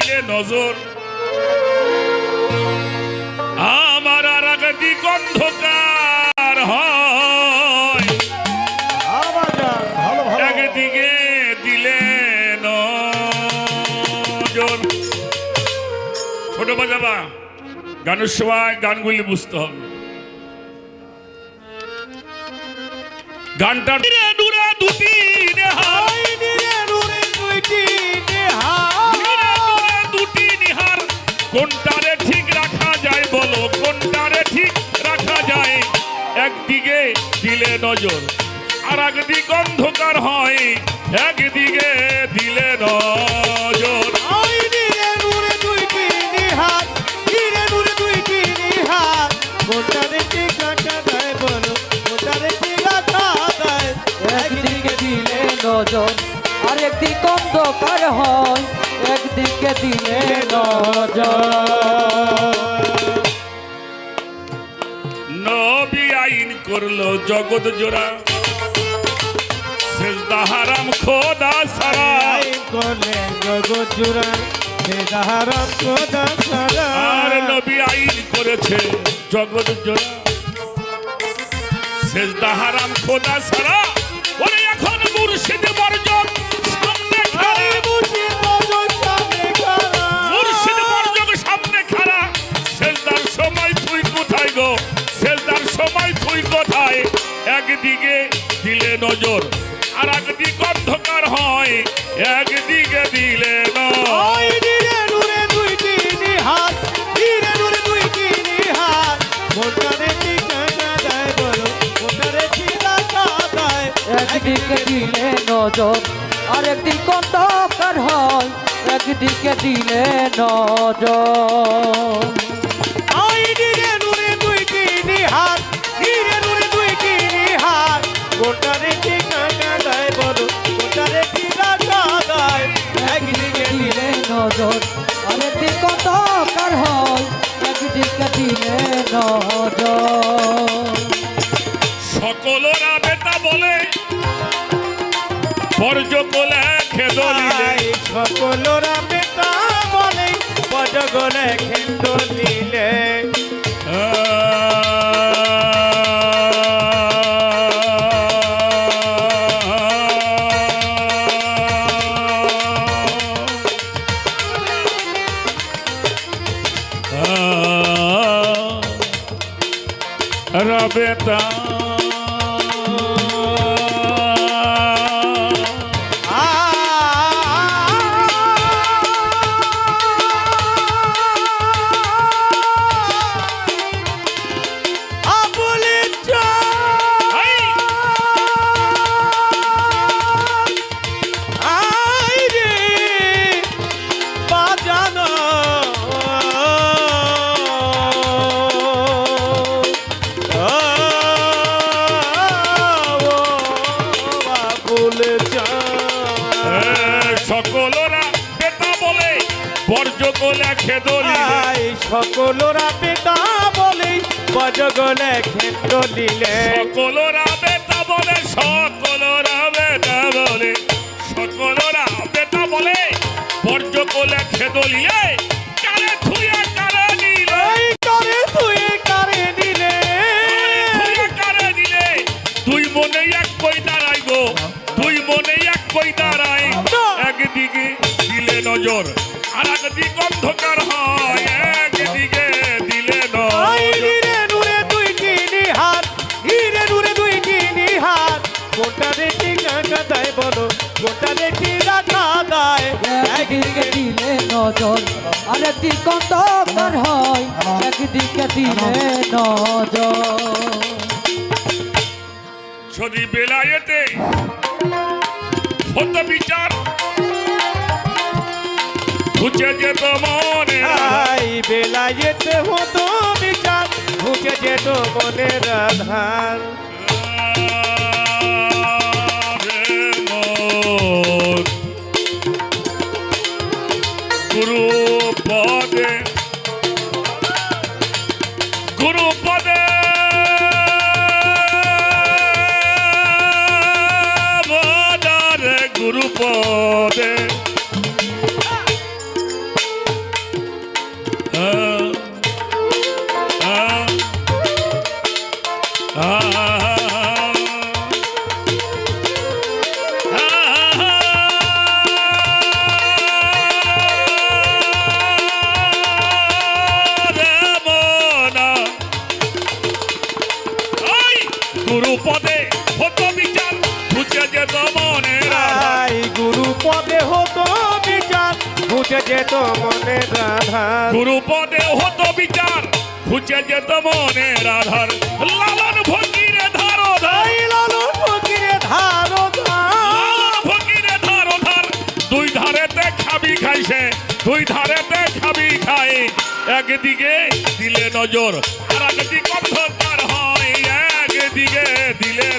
দিলে নজর। আমার আর দিক অন্ধকার হয়। দিলে নজর। ছোট বাজাবা, গানের সময় গানগুলি বুঝতে হবে। গানটা দূরা দুটি নেহার কোনটারে ঠিক রাখা যায় বলো? কোনটারে ঠিক রাখা যায়? একদিকে দিলে নজর আর একদিক অন্ধকার হয়। একদিকে দিলে নজর। নবী আইন করল জগৎ জোড়া। সেজদা হারাম খোদা সারা কোলে জগৎ জুড়া বেদাহারাম খোদা সারা আর নবী আইন করেছে জগৎ জোড়া। সেজদা হারাম খোদা সারা ওরে এখন মুর্শিদ একদিকে দিলে নজর আর একদিক অন্ধকার হয়। একদিকে দিলে নজর। ওই নিরে নুরে দুইটি নিহাত নিরে নুরে দুইটি নিহাত। মোটারে ঠিকানা দেয় বলো মোটারে ঠিকানা একদিকে দিলে নজর আর একদিক অন্ধকার হয়। একদিকে দিলে নজর। মোটারে ঠিকানা দেয় বলো? মোটারে ঠিকানা দেয় একদিকে দিলে নজর আর একদিক অন্ধকার হয়? একদিকে দিলে নজর। সকলরা বেটা বলে বর্জ কোলে খেদলিলে আই সকলরা বেটা বলে রবেতা সকলরা বর্জ কোলে খেদলিলে সকলরা পেটা বলে বজগলে ক্ষেত্র দিলে সকলরা বেটা বলে সকলরা বেটা বলে সকলরা বেটা বলে বর্জ কোলে খেদলিলে কারে থুয়া কারে নিলে করে কারে দিলে। থুয়া কারে দিলে। দুই মনে এক কই দাঁড়াই গো দুই মনে এক কই দাঁড়াই একদিকে দিলে নজর আর একদিক অন্ধকার হয় একদিকে দিলে দুই কিনি হাত হিরে নুরে দুই কিনি হাত কোনটা দেখি কাকা দেয় বলো কোনটা দেখি রাখা দেয় একদিকে দিলে নজর আর একদিক অন্ধকার হয় একদিকে দিলে নজর। যদি বেলায়েতে হতো বিচার ঘুচে যেত মনে আই বেলায়েতে হতো বিচার ভুকে যেত গুরু পদে গুরু পদে গুরু পদে গুরু পদে হতো বিচার ঘুচে যেত মনের আধার গুরু পদে হতো বিচার ঘুচে যেত মনের আধার গুরু পদে হতো বিচার ঘুচে যেত মনের আধার লালন ফকিরে ধারো ধাই লালন ফকিরে ধারো লালন ফকিরে ধারো ধার। দুই ধারেতে খাবি খাইছে দুই ধারেতে খাবি খাই। একদিকে দিলে নজর আর একদিকে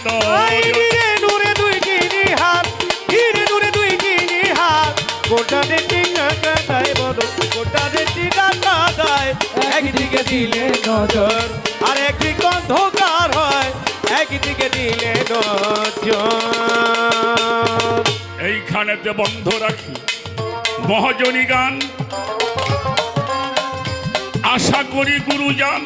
দিলে আই নজর রে নূরে দুই কিনি হাত হিরে নূরে দুই কিনি হাত গোটা দায় বলো গোটা কাকা দায় একদিকে দিলে নজর আর একদিক অন্ধকার হয় একদিকে দিলে নজর এইখানেতে বন্ধ রাখি। মহাজনী গান। আশা করি গুরুজান